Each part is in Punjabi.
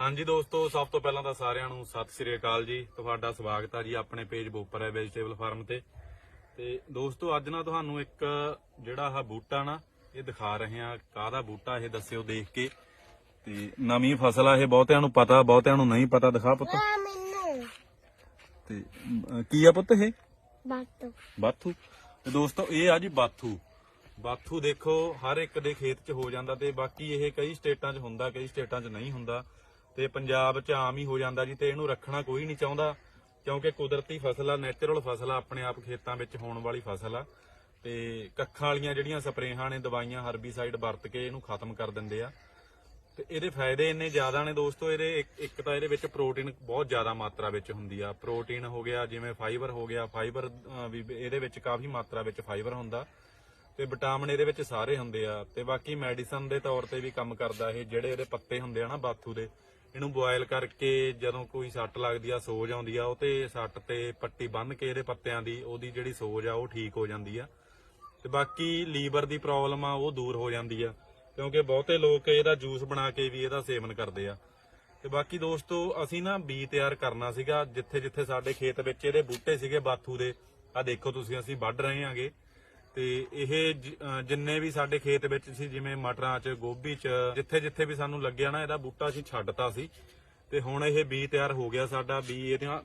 ਹਾਂਜੀ ਦੋਸਤੋ ਸਭ ਤੋਂ ਪਹਿਲਾਂ ਤਾਂ ਸਾਰਿਆਂ ਨੂੰ ਸਤਿ ਸ੍ਰੀ ਅਕਾਲ ਜੀ। ਤੁਹਾਡਾ ਸਵਾਗਤ ਹੈ ਜੀ ਆਪਣੇ ਪੇਜ ਬੋਪਰ ਹੈ ਵੈਜੀਟੇਬਲ ਫਾਰਮ ਤੇ। ਤੇ ਦੋਸਤੋ ਅੱਜ ਨਾ ਤੁਹਾਨੂੰ ਇੱਕ ਜਿਹੜਾ ਆਹ ਬੂਟਾ ਨਾ ਇਹ ਦਿਖਾ ਰਹੇ ਆ ਕਾਹਦਾ ਬੂਟਾ ਇਹ ਦੱਸਿਓ ਦੇਖ ਕੇ। ਤੇ ਨਵੀਂ ਫਸਲ ਆ ਇਹ ਬਹੁਤਿਆਂ ਨੂੰ ਪਤਾ ਬਹੁਤਿਆਂ ਨੂੰ ਨਹੀਂ ਪਤਾ। ਦਿਖਾ ਪੁੱਤ। ਆ ਮੈਨੂੰ। ਤੇ ਕੀ ਆ ਪੁੱਤ ਇਹ? ਬਾਤੋ ਬਾਥੂ। ਤੇ ਦੋਸਤੋ ਇਹ ਆ ਜੀ ਬਾਥੂ। ਬਾਥੂ ਦੇਖੋ ਹਰ ਇੱਕ ਦੇ ਖੇਤ 'ਚ ਹੋ ਜਾਂਦਾ ਤੇ ਬਾਕੀ ਇਹ ਕਈ ਸਟੇਟਾਂ 'ਚ ਹੁੰਦਾ ਕਈ ਸਟੇਟਾਂ 'ਚ ਨਹੀਂ ਹੁੰਦਾ। ਤੇ ਪੰਜਾਬ 'ਚ ਆਮ ਹੀ ਹੋ ਜਾਂਦਾ ਜੀ ਤੇ ਇਹਨੂੰ ਰੱਖਣਾ ਕੋਈ ਨਹੀਂ ਚਾਹੁੰਦਾ, ਕਿਉਂਕਿ ਕੁਦਰਤੀ ਫਸਲ ਆ ਨੇਚਰਲ ਫਸਲ ਆ, ਆਪਣੇ ਆਪ ਖੇਤਾਂ ਵਿੱਚ ਹੋਣ ਵਾਲੀ ਫਸਲ ਆ। ਤੇ ਕੱਖਾਂ ਵਾਲੀਆਂ ਜਿਹੜੀਆਂ ਸਪਰੇਹਾਂ ਨੇ, ਦਵਾਈਆਂ, ਹਰਬੀਸਾਈਡ ਵਰਤ ਕੇ ਇਹਨੂੰ ਖਤਮ ਕਰ ਦਿੰਦੇ ਆ। ਤੇ ਇਹਦੇ ਫਾਇਦੇ ਇੰਨੇ ਜ਼ਿਆਦਾ ਨੇ ਦੋਸਤੋ, ਇਹਦੇ ਇੱਕ- ਤਾਂ ਇਹਦੇ ਵਿੱਚ ਪ੍ਰੋਟੀਨ ਬਹੁਤ ਜ਼ਿਆਦਾ ਮਾਤਰਾ ਵਿੱਚ ਹੁੰਦੀ ਆ। ਪ੍ਰੋਟੀਨ ਹੋ ਗਿਆ, ਜਿਵੇਂ ਫਾਈਬਰ ਹੋ ਗਿਆ ਫਾਈਬਰ ਵੀ ਇਹਦੇ ਵਿੱਚ ਕਾਫੀ ਮਾਤਰਾ ਵਿੱਚ ਫਾਈਬਰ ਹੁੰਦਾ। ਤੇ ਵਿਟਾਮਿਨ ਇਹਦੇ ਵਿੱਚ ਸਾਰੇ ਹੁੰਦੇ ਆ। ਤੇ ਬਾਕੀ ਮੈਡੀਸਨ ਦੇ ਤੌਰ ਤੇ ਵੀ ਕੰਮ ਕਰਦਾ ਇਹ, ਜਿਹੜੇ ਇਹਦੇ ਪੱਤੇ ਹੁੰਦੇ ਆ ਨਾ ਬਾਥੂ ਦੇ ਇਹਨੂੰ ਬੋਇਲ ਕਰਕੇ ਜਦੋਂ ਕੋਈ ਸੱਟ ਲੱਗਦੀ ਆ, ਸੋਜ ਆਉਂਦੀ ਆ, ਉਹ ਤੇ ਸੱਟ ਤੇ ਪੱਟੀ ਬੰਨ੍ਹ ਕੇ ਇਹਦੇ ਪੱਤਿਆਂ ਦੀ, ਉਹਦੀ ਜਿਹੜੀ ਸੋਜ ਆ, ਉਹ ਠੀਕ ਹੋ ਜਾਂਦੀ ਆ। ਤੇ ਬਾਕੀ ਲੀਵਰ ਦੀ ਪ੍ਰੋਬਲਮ ਆ, ਉਹ ਦੂਰ ਹੋ ਜਾਂਦੀ ਆ, ਕਿਉਂਕਿ ਬਹੁਤੇ ਲੋਕ ਇਹਦਾ ਜੂਸ ਬਣਾ ਕੇ ਵੀ ਇਹਦਾ ਸੇਵਨ ਕਰਦੇ ਆ। ਤੇ ਬਾਕੀ ਦੋਸਤੋ, ਅਸੀਂ ਨਾ ਬੀ ਤਿਆਰ ਕਰਨਾ ਸੀਗਾ ਜਿੱਥੇ ਜਿੱਥੇ ਸਾਡੇ ਖੇਤ ਵਿੱਚ ਇਹਦੇ ਬੂਟੇ ਸੀਗੇ, ਬਾਥੂ ਦੇ। ਆ ਦੇਖੋ ਤੁਸੀਂ, ਅਸੀਂ ਵੱਢ ਰਹੇ ਹਾਂਗੇ ਤੇ ਇਹ ਜ- ਅਹ ਜਿੰਨੇ ਵੀ ਸਾਡੇ ਖੇਤ ਵਿੱਚ ਸੀ, ਜਿਵੇਂ ਮਟਰਾਂ 'ਚ, ਗੋਭੀ 'ਚ ਜਿੱਥੇ ਜਿੱਥੇ ਵੀ ਸਾਨੂੰ ਲੱਗਿਆ ਨਾ, ਇਹਦਾ ਬੂਟਾ ਅਸੀਂ ਛੱਡਤਾ ਸੀ। ਤੇ ਹੁਣ ਇਹ ਬੀ ਤਿਆਰ ਹੋ ਗਿਆ ਸਾਡਾ, ਬੀ ਇਹਦੀਆਂ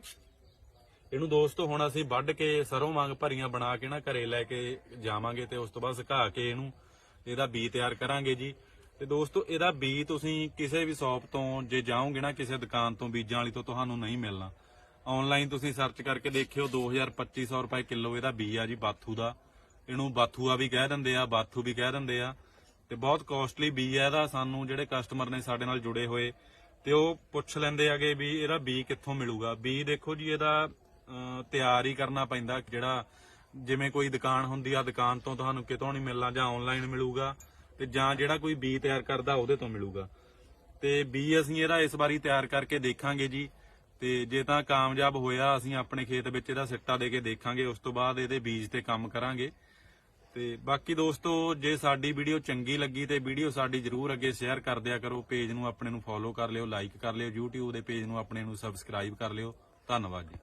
ਇਹਨੂੰ ਦੋਸਤੋ ਹੁਣ ਅਸੀਂ ਵੱਢ ਕੇ ਸਰੋਂ ਵਾਂਗ ਭਰੀਆਂ ਬਣਾ ਕੇ ਨਾ ਘਰੇ ਲੈ ਕੇ ਜਾਵਾਂਗੇ ਤੇ ਉਸ ਤੋਂ ਬਾਅਦ ਸੁਕਾ ਕੇ ਇਹਨੂੰ, ਇਹਦਾ ਬੀ ਤਿਆਰ ਕਰਾਂਗੇ ਜੀ। ਤੇ ਦੋਸਤੋ, ਇਹਦਾ ਬੀ ਤੁਸੀਂ ਕਿਸੇ ਵੀ ਸ਼ਾਪ ਤੋਂ ਜੇ ਜਾਓਗੇ ਨਾ, ਕਿਸੇ ਦੁਕਾਨ ਤੋਂ ਬੀਜਾਂ ਵਾਲੀ ਤੋਂ ਤੁਹਾਨੂੰ ਨਹੀਂ ਮਿਲਣਾ। ਆਨਲਾਈਨ ਤੁਸੀਂ ਸਰਚ ਕਰਕੇ ਦੇਖਿਓ 2000 2500 ਰੁਪਏ ਕਿਲੋ ਇਹਦਾ ਬੀ ਆ ਜੀ, ਬਾਥੂ ਦਾ। ਇਹਨੂੰ ਬਾਥੂਆ ਵੀ ਕਹਿ ਦਿੰਦੇ ਆ, ਬਾਥੂ ਵੀ ਕਹਿ ਦਿੰਦੇ ਆ। ਤੇ ਬਹੁਤ ਕਾਸਟਲੀ ਬੀ ਆ ਇਹਦਾ, ਸਾਨੂੰ ਜਿਹੜੇ ਕਸਟਮਰ ਨੇ ਸਾਡੇ ਨਾਲ ਜੁੜੇ ਹੋਏ, ਤੇ ਉਹ ਪੁੱਛ ਲੈਂਦੇ ਆਗੇ ਵੀ ਇਹਦਾ ਬੀ ਕਿੱਥੋਂ ਮਿਲੂਗਾ। ਬੀ ਦੇਖੋ ਜੀ, ਇਹਦਾ ਤਿਆਰ ਹੀ ਕਰਨਾ ਪੈਂਦਾ, ਜਿਹੜਾ ਜਿਵੇਂ ਕੋਈ ਦੁਕਾਨ ਹੁੰਦੀ ਆ, ਦੁਕਾਨ ਤੋਂ ਤੁਹਾਨੂੰ ਕਿਤੋਂ ਨਹੀਂ ਮਿਲਣਾ, ਜਾਂ ਆਨਲਾਈਨ ਮਿਲੂਗਾ, ਤੇ ਜਾਂ ਜਿਹੜਾ ਕੋਈ ਬੀ ਤਿਆਰ ਕਰਦਾ, ਉਹਦੇ ਤੋਂ ਮਿਲੂਗਾ। ਤੇ ਬੀ ਅਸੀਂ ਇਹਦਾ ਇਸ ਵਾਰੀ ਤਿਆਰ ਕਰਕੇ ਦੇਖਾਂਗੇ ਜੀ, ਤੇ ਜੇ ਤਾਂ ਕਾਮਯਾਬ ਹੋਇਆ, ਅਸੀਂ ਆਪਣੇ ਖੇਤ ਵਿੱਚ ਇਹਦਾ ਸਿੱਟਾ ਦੇ ਕੇ ਦੇਖਾਂਗੇ, ਉਸ ਤੋਂ ਬਾਅਦ ਇਹਦੇ ਬੀਜ ਤੇ ਕੰਮ ਕਰਾਂਗੇ। ਤੇ ਬਾਕੀ ਦੋਸਤੋ, ਜੇ ਸਾਡੀ ਵੀਡੀਓ ਚੰਗੀ ਲੱਗੀ ਤੇ ਵੀਡੀਓ ਸਾਡੀ ਜਰੂਰ ਅੱਗੇ ਸ਼ੇਅਰ ਕਰ ਦਿਆ ਕਰੋ, ਪੇਜ ਨੂੰ ਆਪਣੇ ਨੂੰ ਫੋਲੋ ਕਰ ਲਿਓ ਲਾਈਕ ਕਰ ਲਿਓ, YouTube ਦੇ ਪੇਜ ਨੂੰ ਆਪਣੇ ਨੂੰ ਸਬਸਕ੍ਰਾਈਬ ਕਰ ਲਿਓ। ਧੰਨਵਾਦ ਜੀ।